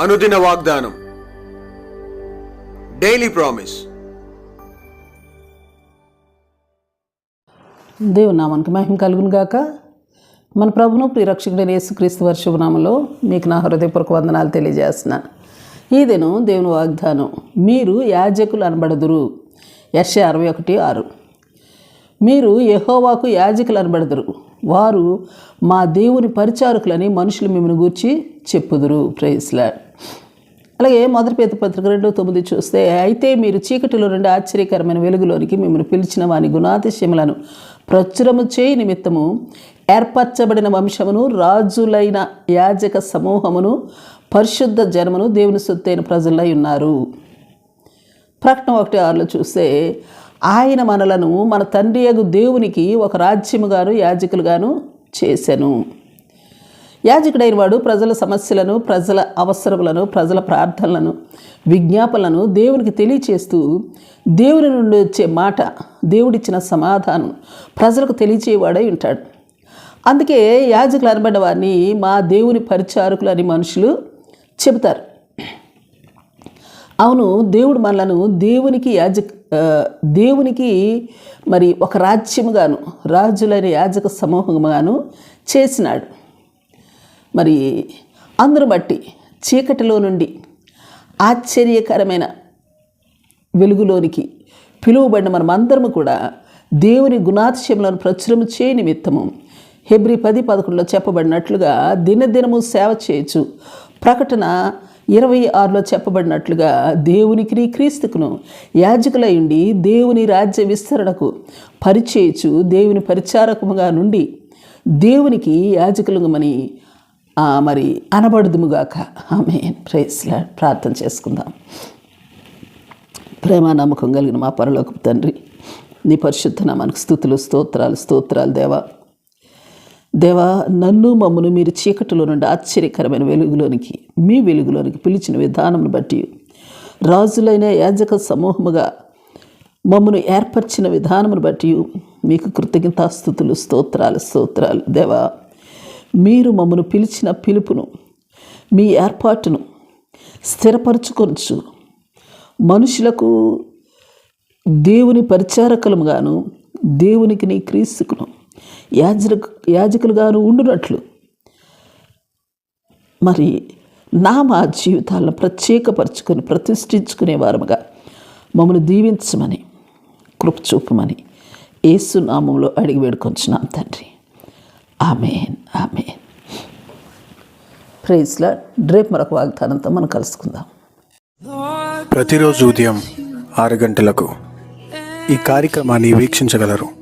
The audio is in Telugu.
అనుదిన వాగ్దానం. డైలీ ప్రామిస్ దేవు నామానికి మహిమ కలుగును గాక. మన ప్రభును ప్రియరక్షకుడైన యేసుక్రీస్తు వర్షభనామంలో మీకు నా హృదయపూర్వక వందనాలు తెలియజేస్తున్నాను ఈ దినం దేవుని వాగ్దానం మీరు యాజకులు అనబడదురు. యశ అరవై ఒకటి ఆరు. మీరు యహోవాకు యాజకులు అనబడదురు. వారు మా దేవుని పరిచారకులని మనుషులు మిమ్మల్ని గూర్చి చెప్పుదురు. ప్రైస్లా అలాగే మొదటి పేద పత్రిక రెండు తొమ్మిది చూస్తే అయితే మీరు చీకటిలో నుండి ఆశ్చర్యకరమైన వెలుగులోనికి మిమ్మల్ని పిలిచిన వాని గుణాతిశయములను ప్రచురము చేయి నిమిత్తము ఏర్పరచబడిన వంశమును రాజులైన యాజక సమూహమును పరిశుద్ధ జనమును దేవుని సొత్తైన ప్రజలై ఉన్నారు. ప్రకటన ఒకటి ఆరులో చూస్తే ఆయన మనలను మన తండ్రి యగు దేవునికి ఒక రాజ్యముగాను యాజకులుగాను చేశాను యాజకుడైన వాడు ప్రజల సమస్యలను ప్రజల అవసరములను ప్రజల ప్రార్థనలను విజ్ఞాపనలను దేవునికి తెలియచేస్తూ దేవుని నుండి వచ్చే మాట దేవుడిచ్చిన సమాధానం ప్రజలకు తెలియచేవాడై ఉంటాడు. అందుకే యాజకులు అనబడ్డ వారిని మా దేవుని పరిచారకులు అని మనుషులు చెబుతారు. అవును దేవుడు మనలను దేవునికి యాజక దేవునికి మరి ఒక రాజ్యముగాను రాజులైన యాజక సమూహముగాను చేసినాడు. మరి అందును బట్టి చీకటిలో నుండి ఆశ్చర్యకరమైన వెలుగులోనికి పిలువబడిన మనమందరము కూడా దేవుని గుణాతిశయములను ప్రచురము చే నిమిత్తము. హెబ్రి పది పదకొండులో చెప్పబడినట్లుగా దినదినము సేవ చేయొచ్చు ప్రకటన ఇరవై ఆరులో చెప్పబడినట్లుగా దేవునికి క్రీస్తుకును యాజకులై ఉండి దేవుని రాజ్య విస్తరణకు పరిచేయచ్చు దేవుని పరిచారకముగా నుండి దేవునికి యాజకులమని మరి అనబడుదుముగాక. ఆమె ప్రేస్లా ప్రార్థన చేసుకుందాం. ప్రేమ నమ్మకం కలిగిన మా పరలోకపు తండ్రి నీ పరిశుద్ధ మనకు స్థుతులు స్తోత్రాలు స్తోత్రాలు దేవా. దేవా నన్ను మమ్మను మీరు చీకటిలో నుండి ఆశ్చర్యకరమైన వెలుగులోనికి మీ వెలుగులోనికి పిలిచిన విధానం బట్టి రాజులైన యాజక సమూహముగా మమ్మను ఏర్పరిచిన విధానమును బట్టి మీకు కృతజ్ఞతాస్థుతులు స్తోత్రాలు స్తోత్రాలు. దేవా మీరు మమ్మను పిలిచిన పిలుపును మీ ఏర్పాటును స్థిరపరచుకొనచ్చు మనుషులకు దేవుని పరిచారకులముగాను దేవునికి నీ క్రీస్తుకును యాజకు యాజకులుగాను ఉండునట్లు. మరి నా మా జీవితాలను ప్రత్యేకపరచుకొని ప్రతిష్ఠించుకునే వారముగా మమ్మల్ని దీవించమని కృప చూపమని నామంలో అడిగి వేడుకొంచున్నాం తండ్రి. Amen amen. ప్రైజ్లా రేపు మరొక వాగ్దానంతో మనం కలుసుకుందాం. ప్రతిరోజు ఉదయం ఆరు గంటలకు ఈ కార్యక్రమాన్ని వీక్షించగలరు.